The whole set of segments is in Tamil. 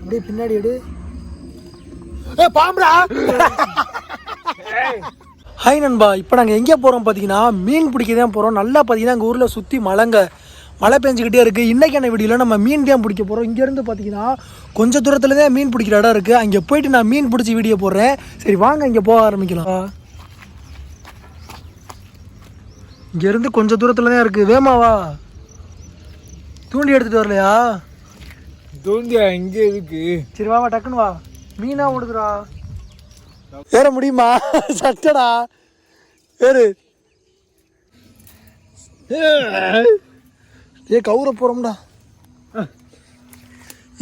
அப்படியே பின்னாடி எடு. ஏ பாம்புடா. ஹாய் நண்பா இப்போ நாங்கள் எங்கே போகிறோம் பார்த்தீங்கன்னா மீன் பிடிக்க தான் போகிறோம் நல்லா பார்த்தீங்கன்னா எங்கள் ஊரில் சுற்றி மழைங்க மழை பெஞ்சிக்கிட்டே இருக்குது இன்றைக்கான வீடியோவில் நம்ம மீன் தான் பிடிக்க போகிறோம் இங்கேருந்து பார்த்தீங்கன்னா கொஞ்சம் தூரத்தில் தான் மீன் பிடிக்கிற இடம் இருக்குது அங்கே போயிட்டு நான் மீன் பிடிச்சி வீடியோ போடுறேன். சரி வாங்க இங்கே போக ஆரம்பிக்கலாம். இங்கேருந்து கொஞ்சம் தூரத்தில் தான் இருக்குது வேமாவா தூண்டி எடுத்துகிட்டு வரலையா? தோண்டியா இங்கே இருக்கு. சரி வா வா டக்குன்னு வா. மீனா ஓடுதுடா. ஏற முடியுமா? சட்டடா. ஏறு. ஏ கவுர போறோம்டா.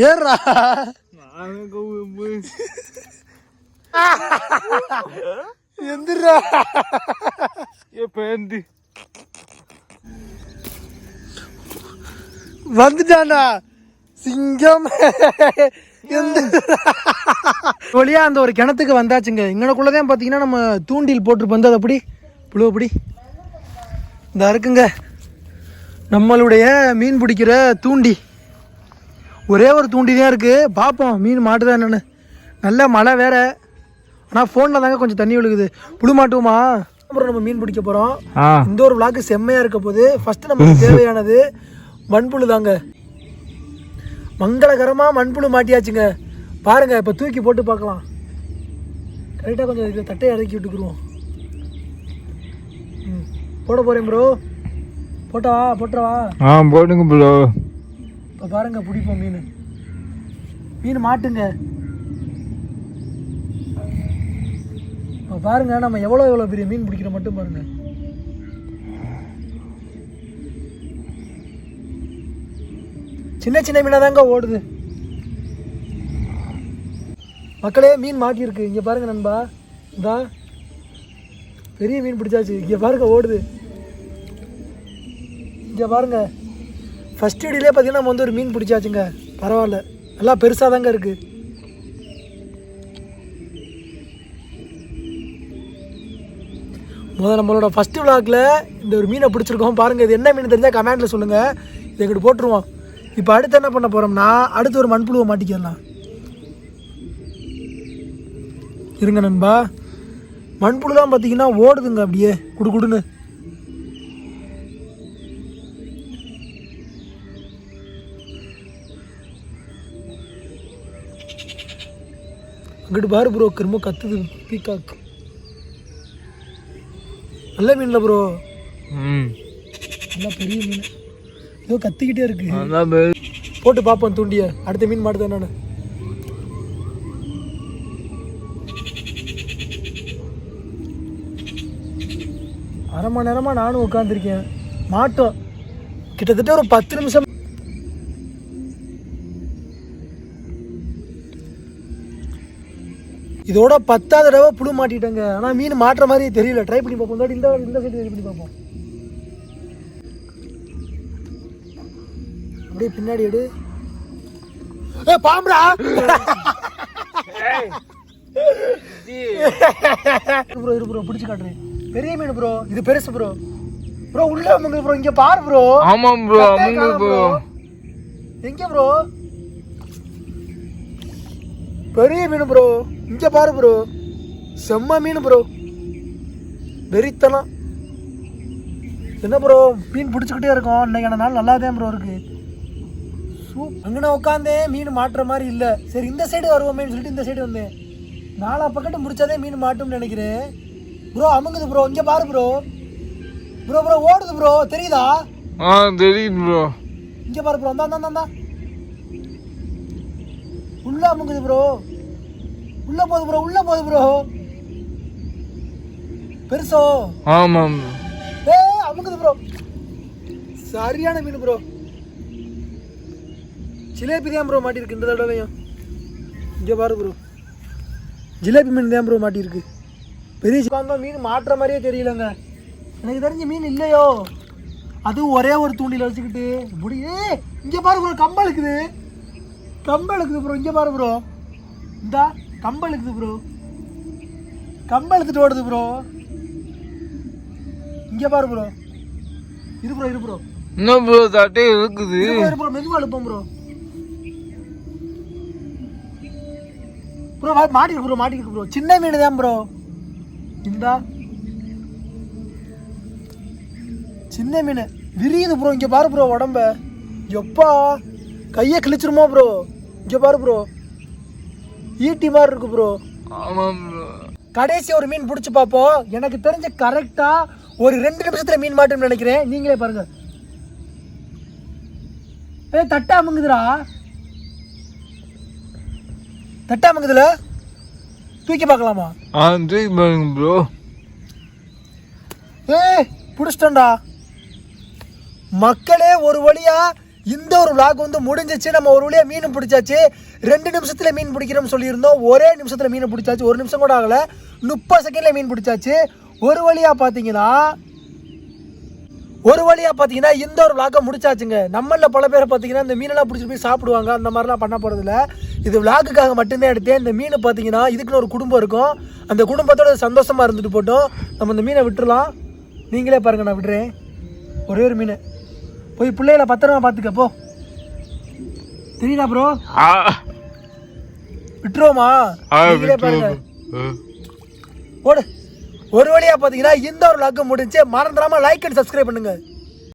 ஏறா எந்திரா. ஏ பேந்து வந்துட்டானா சிங்கம். எந்த வழியா அந்த ஒரு கிணத்துக்கு வந்தாச்சுங்க. இங்கனக்குள்ளதான் பார்த்தீங்கன்னா நம்ம தூண்டில் போட்டு வந்தது அப்படி புழு அப்படி இந்த இருக்குங்க. நம்மளுடைய மீன் பிடிக்கிற தூண்டி. ஒரே ஒரு தூண்டி தான் இருக்குது பார்ப்போம் மீன் மாட்டுதா என்னன்னு. நல்ல மழை வேற. ஆனால் ஃபோனில் தாங்க கொஞ்சம் தண்ணி விழுகுது. புழு மாட்டுவோமா? அப்புறம் நம்ம மீன் பிடிக்க போகிறோம் இந்த ஒரு விளாக்கு செம்மையாக இருக்க போது ஃபஸ்ட்டு நமக்கு தேவையானது மண்புழு தாங்க. மங்களகரமாக மண்புழு மாட்டியாச்சுங்க. பாருங்க இப்போ தூக்கி போட்டு பார்க்கலாம். கரெக்டாக கொஞ்சம் இதுல தட்டையை இறக்கி விட்டுக்குருவோம். ம் போட போகிறேன் ப்ரோ போட்டவா போட்டவா ஆ போடுங்க ப்ரோ இப்போ பாருங்க பிடிப்போம் மீன். மீன் மாட்டுங்க. இப்போ பாருங்க நம்ம எவ்வளோ எவ்வளோ பெரிய மீன் பிடிக்கிற மட்டும் பாருங்க. சின்ன சின்ன மீனாக தாங்க ஓடுது. மக்களே மீன் மாட்டியிருக்கு. இங்கே பாருங்க நண்பா. இதான் பெரிய மீன் பிடிச்சாச்சு. இங்கே பாருங்க ஓடுது. இங்கே பாருங்க. ஃபஸ்ட் வீடியோலே பார்த்தீங்கன்னா நம்ம வந்து ஒரு மீன் பிடிச்சாச்சுங்க. பரவாயில்ல. நல்லா பெருசாக தாங்க இருக்குது முதல்ல நம்மளோட ஃபஸ்ட்டு விளாக்கில் இந்த ஒரு மீனை பிடிச்சிருக்கோம். பாருங்கள் இது என்ன மீன் தெரிஞ்சால் கமெண்ட்டில் சொல்லுங்கள் இதை எங்கிட்ட போட்டுருவோம். இப்போ அடுத்து என்ன பண்ண போகிறோம்னா அடுத்து ஒரு மண்புழுவை மாட்டிக்கலாம் இருங்க நண்பா. மண்புழுலாம் பார்த்தீங்கன்னா ஓடுதுங்க அப்படியே. குடு குடுன்னு. அங்கிட்டு பாரு ப்ரோ திரும்ப கத்துது பீகாக். நல்ல மீன்ல ப்ரோ நல்லா பெரிய மீன். ஏதோ கத்திக்கிட்டே இருக்கு. போட்டு பார்ப்போம் தூண்டிய. அடுத்த மீன் மாட்டுதான் நான் அரை மணி நேரமா நானும் உட்காந்துருக்கேன் மாட்டோம். கிட்டத்தட்ட ஒரு பத்து நிமிஷம். இதோட பத்தாவது தடவை புழு மாட்டிட்டேங்க. ஆனால் மீன் மாட்டுற மாதிரி தெரியல. ட்ரை பண்ணி பார்ப்போம் இந்த இந்த சைடு ட்ரை பண்ணி பார்ப்போம் அப்படியே பின்னாடி எடு. ஏ பாம்புடா. ப்ரோ இரு ப்ரோ பிடிச்சு காட்டுறேன். பெரிய மீன் ப்ரோ இது பெருசு ப்ரோ ப்ரோ உள்ள அமுங்க ப்ரோ இங்க பாரு ப்ரோ ஆமாம் ப்ரோ அமுங்க ப்ரோ எங்க ப்ரோ பெரிய மீன் ப்ரோ இங்க பாரு ப்ரோ செம்ம மீன் ப்ரோ வெறித்தனம். என்ன ப்ரோ மீன் பிடிச்சிக்கிட்டே இருக்கோம். இன்னைக்கான நாள் நல்லா தான் ப்ரோ இருக்கு. சூ அங்கன உட்காந்தேன் மீன் மாட்டுற மாதிரி இல்லை. சரி இந்த சைடு வருவோமேன்னு சொல்லிட்டு இந்த சைடு வந்தேன். நாலா பக்கத்து முடிச்சாதே மீன் மாட்டும்னு நினைக்கிறேன். ப்ரோ அமுங்குது ப்ரோ இங்கே பாரு ப்ரோ ப்ரோ ப்ரோ ஓடுது ப்ரோ தெரியுதா? ஆ தெரியுது ப்ரோ இங்கே பாரு ப்ரோ அந்த அந்த உள்ள அமுங்குது ப்ரோ உள்ள போகுது ப்ரோ உள்ள போகுது ப்ரோ பெருசோ. ஆமாம் ஏ அமுங்குது ப்ரோ சரியான மீன் ப்ரோ ஜிலேபி தான் ப்ரோ மாட்டியிருக்கு இந்த தடவையும். இங்கே பாரு ப்ரோ ஜிலேபி மீன் தான் ப்ரோ மாட்டியிருக்கு பெரிய சிவாங்க மீன் மாட்டுற மாதிரியே தெரியலங்க. எனக்கு தெரிஞ்ச மீன் இல்லையோ. அதுவும் ஒரே ஒரு தூண்டில் வச்சுக்கிட்டு முடியே இங்கே பாரு ப்ரோ கம்பல் இருக்குது கம்பல் இருக்குது ப்ரோ இங்கே பாரு ப்ரோ இந்தா கம்பல் இருக்குது ப்ரோ கம்பல் எடுத்துட்டு ஓடுது ப்ரோ இங்கே பாரு ப்ரோ இரு ப்ரோ இரு ப்ரோ இன்னும் ப்ரோ தட்டே இருக்குது இரு ப்ரோ மெதுவாக எழுப்போம் ப்ரோ ப்ரோ மாட்டிருக்கு ப்ரோ மாட்டிருக்கு ப்ரோ சின்ன மீன் தான் ப்ரோ இந்தா. சின்ன மீன். விரியுது ப்ரோ இங்க பாரு ப்ரோ உடம்ப. எப்பா? கையை கிழிச்சிருமோ ப்ரோ இங்க பாரு ப்ரோ ஈட்டி மாதிரி இருக்கு ப்ரோ ஆமாம் ப்ரோ கடைசி ஒரு மீன் பிடிச்சி பார்ப்போம். எனக்கு தெரிஞ்ச கரெக்டா ஒரு ரெண்டு நிமிஷத்துல மீன் மாட்டும்னு நினைக்கிறேன். நீங்களே பாருங்க. ஏ தட்டா அமுங்குதுடா. தட்டா அமுங்குதுல தூக்கி பார்க்கலாமா? ஆ தூக்கி பாருங்க ப்ரோ ஏய் பிடிச்சிட்டோம்டா மக்களே ஒரு வழியா இந்த ஒரு vlog வந்து முடிஞ்சிச்சு. நம்ம ஒரு வழியா மீன் பிடிச்சாச்சு. ரெண்டு நிமிஷத்துல மீன் பிடிக்கிறோம்னு சொல்லியிருந்தோம். ஒரே நிமிஷத்துல மீன் பிடிச்சாச்சு. ஒரு நிமிஷம் கூட ஆகல. முப்பது செகண்ட்ல மீன் பிடிச்சாச்சு. ஒரு வழியா பாத்தீங்கன்னா ஒரு வழியா பாத்தீங்கன்னா இந்த ஒரு vlog-அ முடிச்சாச்சுங்க. நம்மள பல பேரை பாத்தீங்கன்னா இந்த மீனெல்லாம் பிடிச்சிட்டு போய் சாப்பிடுவாங்க. அந்த மாதிரிலாம் பண்ண போறது இல்ல இது விளாக்குக்காக மட்டும்தான் எடுத்தேன். இந்த மீன் பாத்தீங்கன்னா இதுக்குன்னு ஒரு குடும்பம் இருக்கும். அந்த குடும்பத்தோட சந்தோஷமா இருந்துட்டு போட்டோம். நம்ம இந்த மீனை விட்டுறலாம். நீங்களே பாருங்க நான் விடுறேன் ஒரே ஒரு மீன். போய் பிள்ளைகளை பத்திரமா பார்த்துக்க போ. தெரியுதா ப்ரோ விட்டுருவோமா? நீங்களே பாருங்க. ஓடு. ஒரு வழியா பாத்தீங்கன்னா இந்த ஒரு லாக்கு முடிஞ்சு மறந்துடாம லைக் அண்ட் சப்ஸ்கிரைப் பண்ணுங்க.